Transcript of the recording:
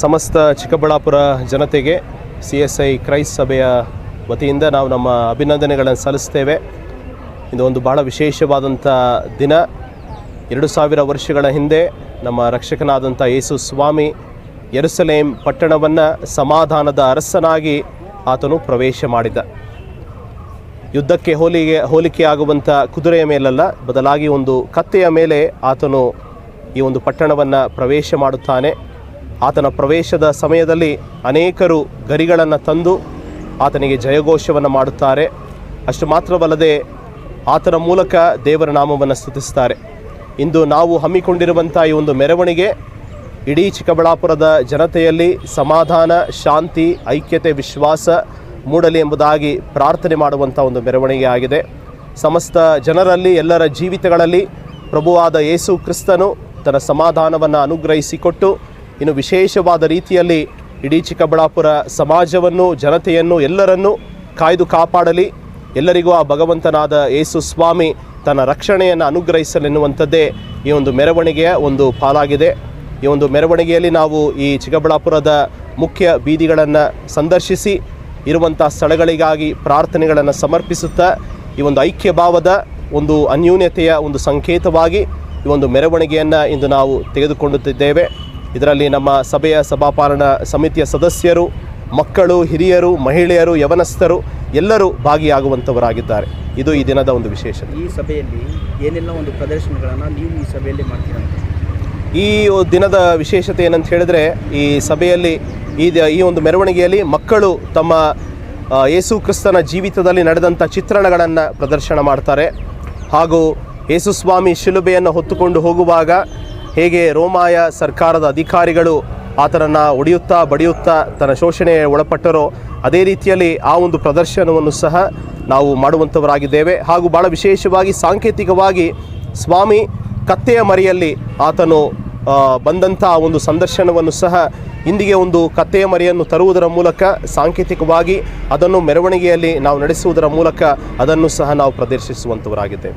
ಸಮಸ್ತ ಚಿಕ್ಕಬಳ್ಳಾಪುರ ಜನತೆಗೆ C S I ಕ್ರೈಸ್ ಸಭೆಯ ವತಿಯಿಂದ ನಾವು ನಮ್ಮ ಅಭಿನಂದನೆಗಳನ್ನು ಸಲ್ಲಿಸ್ತೇವೆ. ಇದು ಒಂದು ಬಹಳ ವಿಶೇಷವಾದಂಥ ದಿನ. ಎರಡು ಸಾವಿರ ವರ್ಷಗಳ ಹಿಂದೆ ನಮ್ಮ ರಕ್ಷಕನಾದಂಥ ಯೇಸು ಸ್ವಾಮಿ ಯರುಸಲೇಂ ಪಟ್ಟಣವನ್ನು ಸಮಾಧಾನದ ಅರಸನಾಗಿ ಆತನು ಪ್ರವೇಶ ಮಾಡಿದ. ಯುದ್ಧಕ್ಕೆ ಹೋಲಿಗೆ, ಹೋಲಿಕೆಯಾಗುವಂಥ ಕುದುರೆಯ ಮೇಲಲ್ಲ, ಬದಲಾಗಿ ಒಂದು ಕತ್ತೆಯ ಮೇಲೆ ಆತನು ಈ ಒಂದು ಪಟ್ಟಣವನ್ನು ಪ್ರವೇಶ ಮಾಡುತ್ತಾನೆ. ಆತನ ಪ್ರವೇಶದ ಸಮಯದಲ್ಲಿ ಅನೇಕರು ಗರಿಗಳನ್ನು ತಂದು ಆತನಿಗೆ ಜಯಘೋಷವನ್ನು ಮಾಡುತ್ತಾರೆ. ಅಷ್ಟು ಮಾತ್ರವಲ್ಲದೆ ಆತನ ಮೂಲಕ ದೇವರ ನಾಮವನ್ನು ಸ್ತುತಿಸ್ತಾರೆ ಇಂದು ನಾವು ಹಮ್ಮಿಕೊಂಡಿರುವಂಥ ಈ ಒಂದು ಮೆರವಣಿಗೆ ಇಡೀ ಚಿಕ್ಕಬಳ್ಳಾಪುರದ ಜನತೆಯಲ್ಲಿ ಸಮಾಧಾನ, ಶಾಂತಿ, ಐಕ್ಯತೆ, ವಿಶ್ವಾಸ ಮೂಡಲಿ ಎಂಬುದಾಗಿ ಪ್ರಾರ್ಥನೆ ಮಾಡುವಂಥ ಒಂದು ಮೆರವಣಿಗೆ ಆಗಿದೆ. ಸಮಸ್ತ ಜನರಲ್ಲಿ, ಎಲ್ಲರ ಜೀವಿತಗಳಲ್ಲಿ ಪ್ರಭುವಾದ ಯೇಸು ಕ್ರಿಸ್ತನು ತನ್ನ ಸಮಾಧಾನವನ್ನು ಅನುಗ್ರಹಿಸಿಕೊಟ್ಟು ಇನ್ನು ವಿಶೇಷವಾದ ರೀತಿಯಲ್ಲಿ ಇಡೀ ಚಿಕ್ಕಬಳ್ಳಾಪುರ ಸಮಾಜವನ್ನು, ಜನತೆಯನ್ನು, ಎಲ್ಲರನ್ನೂ ಕಾಯ್ದು ಕಾಪಾಡಲಿ. ಎಲ್ಲರಿಗೂ ಆ ಭಗವಂತನಾದ ಯೇಸು ಸ್ವಾಮಿ ತನ್ನ ರಕ್ಷಣೆಯನ್ನು ಅನುಗ್ರಹಿಸಲೆನ್ನುವಂಥದ್ದೇ ಈ ಒಂದು ಮೆರವಣಿಗೆಯ ಒಂದು ಪಾಲಾಗಿದೆ. ಈ ಒಂದು ಮೆರವಣಿಗೆಯಲ್ಲಿ ನಾವು ಈ ಚಿಕ್ಕಬಳ್ಳಾಪುರದ ಮುಖ್ಯ ಬೀದಿಗಳನ್ನು ಸಂದರ್ಶಿಸಿ, ಇರುವಂಥ ಸ್ಥಳಗಳಿಗಾಗಿ ಪ್ರಾರ್ಥನೆಗಳನ್ನು ಸಮರ್ಪಿಸುತ್ತಾ, ಈ ಒಂದು ಐಕ್ಯ ಭಾವದ ಒಂದು ಅನ್ಯೂನ್ಯತೆಯ ಒಂದು ಸಂಕೇತವಾಗಿ ಈ ಒಂದು ಮೆರವಣಿಗೆಯನ್ನು ಇಂದು ನಾವು ತೆಗೆದುಕೊಳ್ಳುತ್ತಿದ್ದೇವೆ. ಇದರಲ್ಲಿ ನಮ್ಮ ಸಭೆಯ ಸಭಾಪಾಲನ ಸಮಿತಿಯ ಸದಸ್ಯರು ಮಕ್ಕಳು ಹಿರಿಯರು ಮಹಿಳೆಯರು ಯವನಸ್ಥರು ಎಲ್ಲರೂ ಭಾಗಿಯಾಗುವಂಥವರಾಗಿದ್ದಾರೆ. ಇದು ಈ ದಿನದ ಒಂದು ವಿಶೇಷತೆ. ಈ ಸಭೆಯಲ್ಲಿ ಏನೆಲ್ಲ ಒಂದು ಪ್ರದರ್ಶನಗಳನ್ನು ನೀವು ಈ ಸಭೆಯಲ್ಲಿ ಮಾಡ್ತೀರಾ ಈ ದಿನದ ವಿಶೇಷತೆ ಏನಂತ ಹೇಳಿದ್ರೆ ಈ ಸಭೆಯಲ್ಲಿ ಈ ದ- ಈ ಒಂದು ಮೆರವಣಿಗೆಯಲ್ಲಿ ಮಕ್ಕಳು ತಮ್ಮ ಯೇಸು ಕ್ರಿಸ್ತನ ಜೀವಿತದಲ್ಲಿ ನಡೆದಂಥ ಚಿತ್ರಣಗಳನ್ನು ಪ್ರದರ್ಶನ ಮಾಡ್ತಾರೆ. ಹಾಗೂ ಯೇಸುಸ್ವಾಮಿ ಶಿಲುಬೆಯನ್ನು ಹೊತ್ತುಕೊಂಡು ಹೋಗುವಾಗ ಹೇಗೆ ರೋಮಾಯ ಸರ್ಕಾರದ ಅಧಿಕಾರಿಗಳು ಆತನನ್ನು ಒಡೆಯುತ್ತಾ ಬಡಿಯುತ್ತಾ ತನ್ನ ಶೋಷಣೆ ಒಳಪಟ್ಟರೋ ಅದೇ ರೀತಿಯಲ್ಲಿ ಆ ಒಂದು ಪ್ರದರ್ಶನವನ್ನು ಸಹ ನಾವು ಮಾಡುವಂಥವರಾಗಿದ್ದೇವೆ. ಹಾಗೂ ಭಾಳ ವಿಶೇಷವಾಗಿ ಸಾಂಕೇತಿಕವಾಗಿ ಸ್ವಾಮಿ ಕತ್ತೆಯ ಮರಿಯಲ್ಲಿ ಆತನು ಬಂದಂಥ ಒಂದು ಸಂದರ್ಶನವನ್ನು ಸಹ ಇಂದಿಗೆ ಒಂದು ಕತ್ತೆಯ ಮರಿಯನ್ನು ತರುವುದರ ಮೂಲಕ ಸಾಂಕೇತಿಕವಾಗಿ ಅದನ್ನು ಮೆರವಣಿಗೆಯಲ್ಲಿ ನಾವು ನಡೆಸುವುದರ ಮೂಲಕ ಅದನ್ನು ಸಹ ನಾವು ಪ್ರದರ್ಶಿಸುವಂಥವರಾಗಿದ್ದೇವೆ.